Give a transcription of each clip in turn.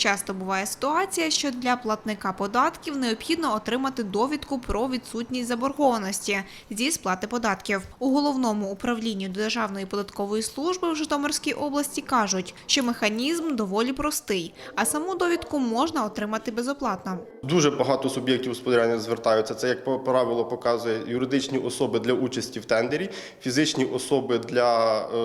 Часто буває ситуація, що для платника податків необхідно отримати довідку про відсутність заборгованості зі сплати податків. У головному управлінні Державної податкової служби в Житомирській області кажуть, що механізм доволі простий, а саму довідку можна отримати безоплатно. Дуже багато суб'єктів господарювання звертаються. Це, як правило, показує юридичні особи для участі в тендері, фізичні особи для е,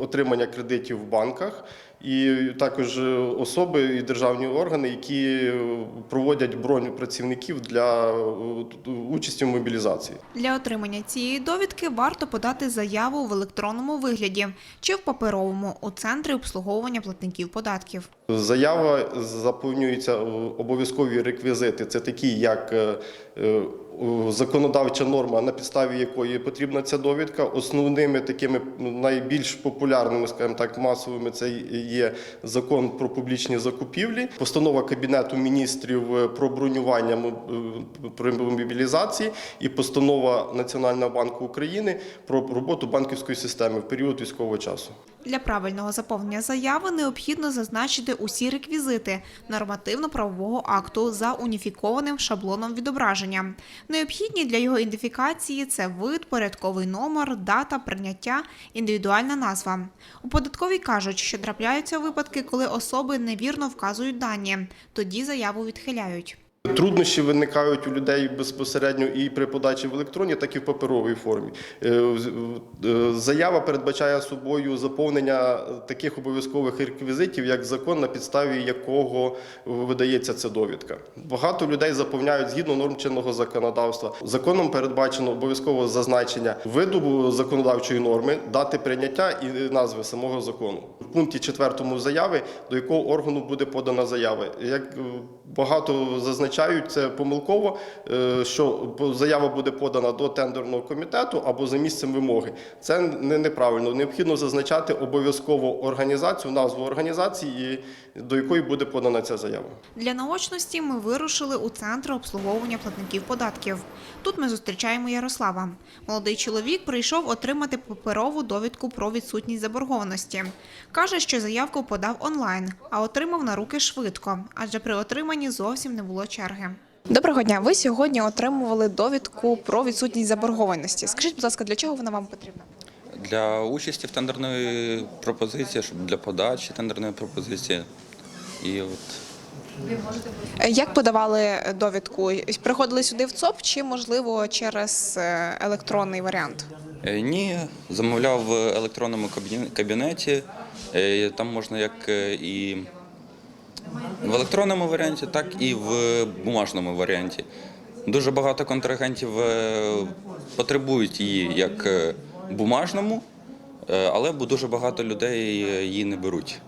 отримання кредитів в банках, і також е, особи державні органи, які е, проводять броню працівників для е, участі в мобілізації. Для отримання цієї довідки варто подати заяву в електронному вигляді чи в паперовому у центрі обслуговування платників податків. Заява заповнюється е, обов'язкові реквізити. Це такі, як е, е, законодавча норма, на підставі якої потрібна ця довідка. Основними такими найбільш популярними, скажімо так, масовими це є закон про публічні закупівлі, постанова Кабінету міністрів е, про бронювання е, при мобілізації і постанова Національного банку України про роботу банківської системи в період військового часу. Для правильного заповнення заяви необхідно зазначити усі реквізити нормативно-правового акту за уніфікованим шаблоном відображення. Необхідні для його ідентифікації це вид, порядковий номер, дата прийняття, індивідуальна назва. У податковій кажуть, що трапляються випадки, коли особи невірно вказують дані, тоді заяву відхиляють. Труднощі виникають у людей безпосередньо і при подачі в електронній, так і в паперовій формі. Е, е, Заява передбачає собою заповнення таких обов'язкових реквізитів, як закон, на підставі якого видається ця довідка. Багато людей заповняють згідно норм чинного законодавства. Законом передбачено обов'язково зазначення виду законодавчої норми, дати прийняття і назви самого закону. В пункті 4 заяви, до якого органу буде подана заява. Як е, багато зазначають, це помилково, е, що заява буде подана до тендерного комітету або за місцем вимоги. Це не неправильно. Необхідно зазначати обов'язково організацію, назву організації, до якої буде подана ця заява. Для наочності ми вирушили у центр обслуговування платників податків. Тут ми зустрічаємо Ярослава. Молодий чоловік прийшов отримати паперову довідку про відсутність заборгованості. Каже, що заявку подав онлайн, а отримав на руки швидко, адже при отриманні зовсім не було черги. Доброго дня. Ви сьогодні отримували довідку про відсутність заборгованості. Скажіть, будь ласка, для чого вона вам потрібна? Для участі в тендерної пропозиції, щоб для подачі тендерної пропозиції. І от Як подавали довідку? Приходили сюди в ЦОП чи можливо через е, електронний варіант? Е, ні, замовляв в електронному кабі- кабінеті. Е, Там можна як і в електронному варіанті, так і в бумажному варіанті. Дуже багато контрагентів е, потребують її як е, бумажному, е, але дуже багато людей її не беруть.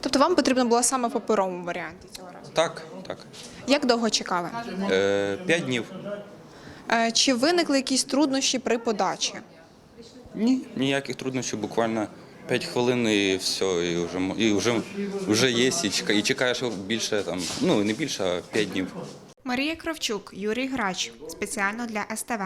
Тобто вам потрібно було саме в паперовому варіанті цього разу. Так, так. Як довго чекали? П'ять днів. Е, Чи виникли якісь труднощі при подачі? Ні, ніяких труднощів, буквально 5 хвилин і все, і вже і вже, вже є, і чека- і чекаєш більше там, ну не більше, а 5 днів. Марія Кравчук, Юрій Грач. Спеціально для СТВ.